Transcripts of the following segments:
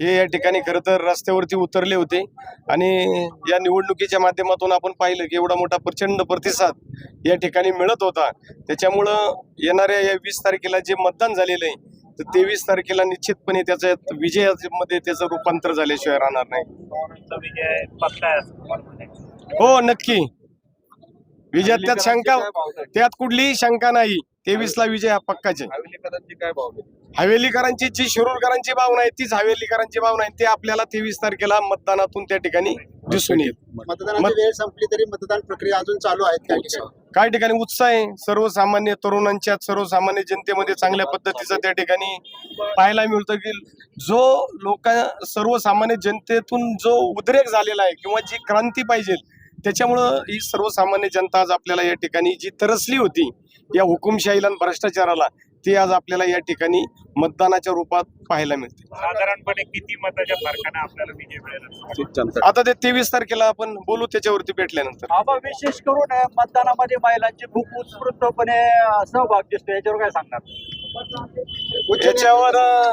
हे या ठिकाणी खरं तर रस्त्यावरती उतरले होते. आणि या निवडणुकीच्या माध्यमातून आपण पाहिलं की एवढा मोठा प्रचंड प्रतिसाद या ठिकाणी मिळत होता. त्याच्यामुळं येणाऱ्या या वीस तारखेला जे मतदान झालेलं आहे तर तेवीस तारखेला निश्चितपणे त्याच्यात विजयामध्ये त्याचं रूपांतर झाल्याशिवाय राहणार नाही. हो नक्की. विजयात त्यात शंका त्यात कुठलीही शंका नाही. तेवीसला विजय हा पक्काचे भाव हवेलीकरांची जी शिरूरकरांची भावना आहे तीच हवेलीकरांची भावना आहे. ते आपल्याला तेवीस तारखेला मतदानातून त्या ठिकाणी दिसून येईल. मतदानाची मत- वेळ संपली तरी मतदान प्रक्रिया अजून चालू आहे त्या ठिकाणी. काही ठिकाणी उत्साह आहे. सर्वसामान्य तरुणांच्यात सर्वसामान्य जनतेमध्ये चांगल्या पद्धतीचं त्या ठिकाणी पाहायला मिळतं की जो लोक सर्वसामान्य जनतेतून जो उद्रेक झालेला आहे किंवा जी क्रांती पाहिजे त्याच्यामुळं ही सर्वसामान्य जनता आज आपल्याला या ठिकाणी जी तरसली होती या हुकुमशाहीला आणि भ्रष्टाचाराला ती आज आपल्याला या ठिकाणी मतदानाच्या रूपात पाहायला मिळते. साधारणपणे किती मताच्या फरकाने आपल्याला विजय मिळेल? आता ते तेवीस तारखेला आपण बोलू त्याच्यावरती भेटल्यानंतर. आबा विशेष करून मतदानामध्ये महिलांची खूप उत्स्फूर्तपणे सहभाग दिसतो याच्यावर काय सांगणार? याच्यावर अं,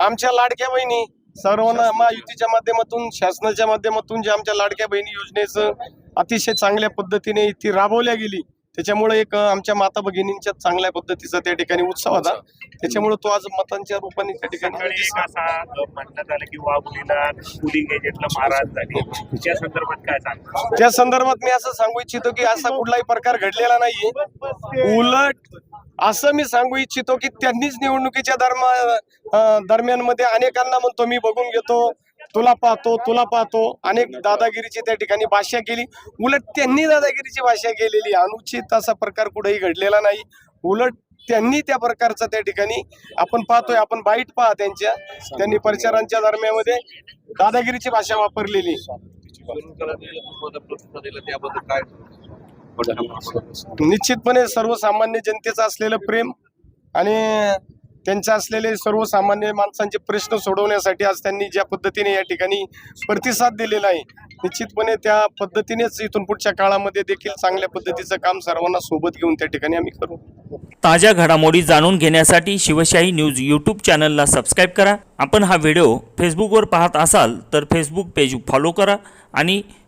आमच्या लाडक्या बहिणी सर्वांना महायुतीच्या माध्यमातून शासनाच्या माध्यमातून जे आमच्या लाडक्या बहिणी योजनेचं अतिशय चांगल्या पद्धतीने ती राबवल्या गेली त्याच्यामुळे एक आमच्या माता भगिनींच्या चांगल्या पद्धतीचा त्या ठिकाणी उत्साह होता. त्याच्यामुळे तो आज मतांच्या रूपाने त्या ठिकाणी म्हणण्यात आलं की वाघुलीला पुलिंग एजंटला मारहाण झाली. त्या संदर्भात काय सांगता? त्या संदर्भात मी असं सांगू इच्छितो की असा कुठलाही प्रकार घडलेला नाहीये. उलट असं मी सांगू इच्छितो की त्यांनीच निवडणुकीच्या दरम्यान दरम्यानमध्ये अनेकांना म्हणतो मी बघून घेतो तुला पाहतो तुला पाहतो. अनेक दादागिरीची त्या ठिकाणी भाषा केली. उलट त्यांनी दादागिरीची भाषा केलेली. अनुचित असा प्रकार कुठेही घडलेला नाही. उलट त्यांनी त्या प्रकारचा त्या ठिकाणी आपण पाहतोय आपण बाईट पहा त्यांच्या. त्यांनी प्रचारांच्या दरम्यामध्ये दादागिरीची भाषा वापरलेली. काय निश्चितपणे सर्वसामान्य जनतेचं असलेलं प्रेम आणि त्यांच्या असलेले सर्वसामान्य माणसांचे प्रश्न सोडवण्यासाठी आज त्यांनी ज्या पद्धतीने या ठिकाणी प्रतिसाद दिलेला आहे निश्चितपणे त्या पद्धतीनेच इथून पुढच्या काळामध्ये देखील चांगल्या पद्धतीचं काम सर्वांना सोबत घेऊन त्या ठिकाणी आम्ही करू. ताज्या घडामोडी जाणून घेण्यासाठी शिवशाही न्यूज यूट्यूब चॅनलला सबस्क्राईब करा. आपण हा व्हिडिओ फेसबुकवर पाहत असाल तर फेसबुक पेज फॉलो करा आणि